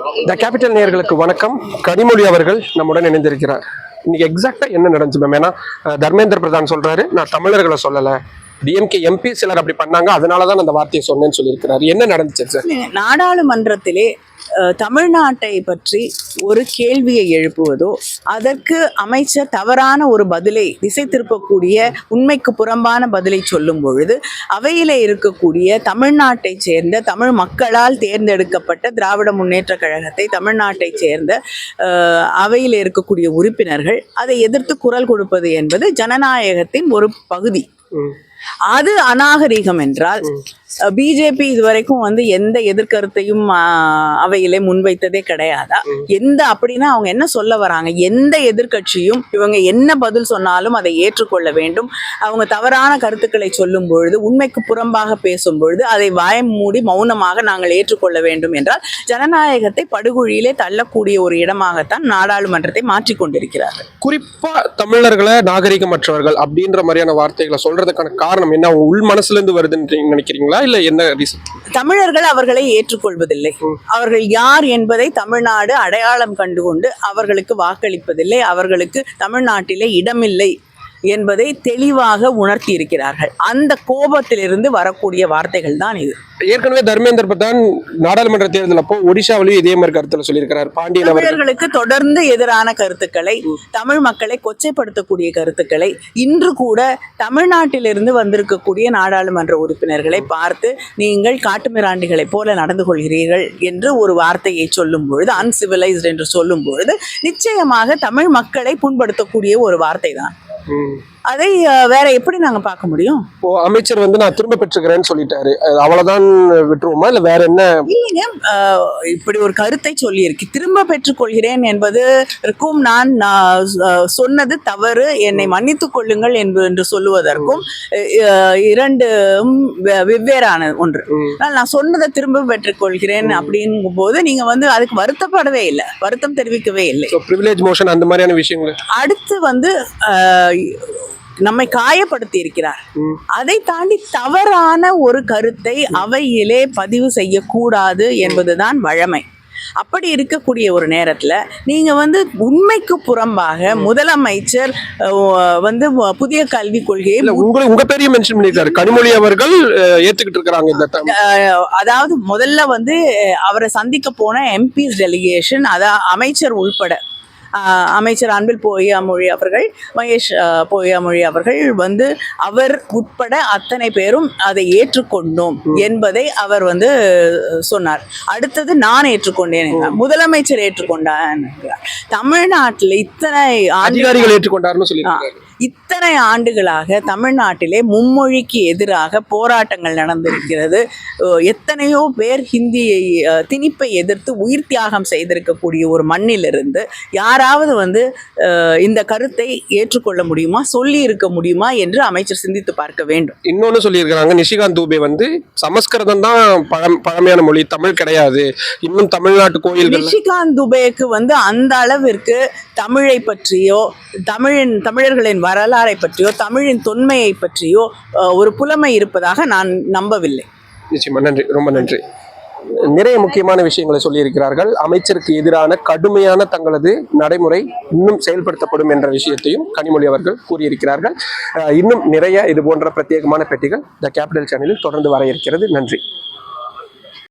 The capital நேயர்களுக்கு வணக்கம். கனிமொழி அவர்கள் நம்முடன் இணைந்திருக்கிறார். இன்னைக்கு எக்ஸாக்டா என்ன நடந்துச்சு மேம் ஏன்னா தர்மேந்திர பிரதான் சொல்றாரு. நான் தமிழர்களை சொல்லலை. டிஎம்கே எம்பி சிலர் அப்படி பண்ணாங்க. அதனால தான் அந்த வார்த்தையை சொன்னேன்னு சொல்லியிருக்கிறாரு. என்ன நடந்துச்சு சார்? நாடாளுமன்றத்திலே தமிழ்நாட்டை பற்றி ஒரு கேள்வியை எழுப்புவதோ அதற்கு அமைச்சர் தவறான ஒரு பதிலை திசை திருப்பக்கூடிய உண்மைக்கு புறம்பான பதிலை சொல்லும் பொழுது அவையிலே இருக்கக்கூடிய தமிழ்நாட்டை சேர்ந்த தமிழ் மக்களால் தேர்ந்தெடுக்கப்பட்ட திராவிட முன்னேற்ற கழகத்தை தமிழ்நாட்டை சேர்ந்த அவையில் இருக்கக்கூடிய உறுப்பினர்கள் அதை எதிர்த்து குரல் கொடுப்பது என்பது ஜனநாயகத்தின் ஒரு பகுதி. அது அநாகரீகம் என்றால் பிஜேபி இதுவரைக்கும் வந்து எந்த எதிர்கருத்தையும் அவையிலே முன்வைத்ததே கிடையாதா? எந்த அப்படின்னா அவங்க என்ன சொல்ல வராங்க? எந்த எதிர்க்கட்சியும் இவங்க என்ன பதில் சொன்னாலும் அதை ஏற்றுக்கொள்ள வேண்டும். அவங்க தவறான கருத்துக்களை சொல்லும் பொழுது உண்மைக்கு புறம்பாக பேசும் பொழுது அதை வாயம் மூடி மௌனமாக நாங்கள் ஏற்றுக்கொள்ள வேண்டும் என்றால் ஜனநாயகத்தை படுகொழியிலே தள்ளக்கூடிய ஒரு இடமாகத்தான் நாடாளுமன்றத்தை மாற்றிக் கொண்டிருக்கிறார்கள். குறிப்பா தமிழர்களை நாகரிகமற்றவர்கள் அப்படின்ற மாதிரியான வார்த்தைகளை சொல்றதுக்கான காரணம் என்ன? உள் மனசுல இருந்து வருதுன்னு நினைக்கிறீங்களா? இல்ல என்ன ரீசன் தமிழர்கள் அவர்களை ஏற்றுக்கொள்வதில்லை. அவர்கள் யார் என்பதை தமிழ்நாடு அடையாளம் கண்டுகொண்டு அவர்களுக்கு வாக்களிப்பதில்லை. அவர்களுக்கு தமிழ்நாட்டிலே இடமில்லை. என்பதை தெளிவாக உணர்த்தி இருக்கிறார்கள் அந்த கோபத்திலிருந்து வரக்கூடிய வார்த்தைகள் தான் இது. ஏற்கனவே தர்மேந்திர பிரதான் நாடாளுமன்ற தேர்தல் அப்போ ஒடிஷாவிலையும் இதே மாதிரி கருத்துல சொல்லியிருக்கிறார். பாண்டியன் தமிழர்களுக்கு தொடர்ந்து எதிரான கருத்துக்களை தமிழ் மக்களை கொச்சைப்படுத்தக்கூடிய கருத்துக்களை இன்று கூட தமிழ்நாட்டிலிருந்து வந்திருக்கக்கூடிய நாடாளுமன்ற உறுப்பினர்களை பார்த்து நீங்கள் காட்டுமிராண்டிகளைப் போல நடந்து கொள்கிறீர்கள் என்று ஒரு வார்த்தையை சொல்லும் பொழுது அன்சிவிலைஸ்ட் என்று சொல்லும் பொழுது நிச்சயமாக தமிழ் மக்களை புண்படுத்தக்கூடிய ஒரு வார்த்தை தான். Mm. அதை வேற எப்படி நாங்க பார்க்க முடியும்? இப்போ அமைச்சர் வந்து நான் திரும்ப பெற்றுக்கிறேன்னு சொல்லிட்டாரு. அவ்வளவுதான் விட்டுருவோமா? இல்ல வேற என்ன? இல்லைங்க. இப்படி ஒரு கருத்தை சொல்லியிருக்கு. திரும்ப பெற்றுக்கொள்கிறேன் என்பதற்கும் நான் நான், சொன்னது தவறு. என்னை மன்னித்துக் கொள்ளுங்கள் என்பது என்று சொல்லுவதற்கும் இரண்டும் வெவ்வேறான ஒன்று. ஆனால் நான் சொன்னதை திரும்ப பெற்றுக்கொள்கிறேன் அப்படிங்கும் போது நீங்க வந்து அதுக்கு வருத்தப்படவே இல்லை. வருத்தம் தெரிவிக்கவே இல்லை. ப்ரிவிலேஜ் மோஷன் அந்த மாதிரியான விஷயங்கள்? அடுத்து வந்து நம்மை காயப்படுத்தி இருக்கிறார். அதை தாண்டி தவறான ஒரு கருத்தை அவையிலே பதிவு செய்யக்கூடாது என்பதுதான் வழமை. அப்படி இருக்கக்கூடிய ஒரு நேரத்தில் நீங்கள் வந்து உண்மைக்கு புறம்பாக முதலமைச்சர் வந்து புதிய கல்விக் கொள்கையை உங்களை உங்க பேரையும் மென்ஷன் பண்ணிருக்காரு கனிமொழி அவர்கள் அஹ், ஏத்துக்கிட்டு இருக்கிறாங்க இந்த அதாவது முதல்ல வந்து அவரை சந்திக்க போன எம்பிஸ் டெலிகேஷன் அதான் அமைச்சர் உள்பட அமைச்சர் அன்பில் பொய்யாமொழி அவர்கள் மகேஷ் பொய்யாமொழி அவர்கள் வந்து அவர் உட்பட அத்தனை பேரும் அதை ஏற்றுக்கொண்டோம் என்பதை அவர் வந்து சொன்னார். அடுத்தது நான் ஏற்றுக்கொண்டேன். முதலமைச்சர் ஏற்றுக்கொண்டார். தமிழ்நாட்டில் இத்தனை அதிகாரிகள் ஏற்றுக்கொண்டாருன்னு சொல்லியிருக்காரு இத்தனை ஆண்டுகளாக தமிழ்நாட்டிலே மும்மொழிக்கு எதிராக போராட்டங்கள் நடந்திருக்கிறது. எத்தனையோ பேர் ஹிந்தியை திணிப்பை எதிர்த்து உயிர் தியாகம் செய்திருக்கக்கூடிய ஒரு மண்ணிலிருந்து யாராவது வந்து இந்த கருத்தை ஏற்றுக்கொள்ள முடியுமா? சொல்லி இருக்க முடியுமா? என்று அமைச்சர் சிந்தித்து பார்க்க வேண்டும். இன்னொன்னு சொல்லியிருக்கிறாங்க நிஷிகாந்த் தூபே வந்து சமஸ்கிருதம் தான் பழம் பழமையான மொழி தமிழ் கிடையாது. இன்னும் தமிழ்நாட்டு கோயில்கள் நிஷிகாந்த் துபேக்கு வந்து அந்த அளவிற்கு தமிழை பற்றியோ தமிழின் தமிழர்களின் வரலாறை பற்றியோ தமிழின் தொன்மையை பற்றியோ ஒரு புலமை இருப்பதாக நான் நம்பவில்லை. நிச்சயமா நன்றி. ரொம்ப நன்றி. நிறைய முக்கியமான விஷயங்களை சொல்லியிருக்கிறார்கள். அமைச்சருக்கு எதிரான கடுமையான தங்களது நடைமுறை இன்னும் செயல்படுத்தப்படும் என்ற விஷயத்தையும் கனிமொழி அவர்கள் கூறியிருக்கிறார்கள். இன்னும் நிறைய இது போன்ற பிரத்யேகமான பெட்டிகள் த கேபிட்டல் சேனலில் தொடர்ந்து வர இருக்கிறது. நன்றி.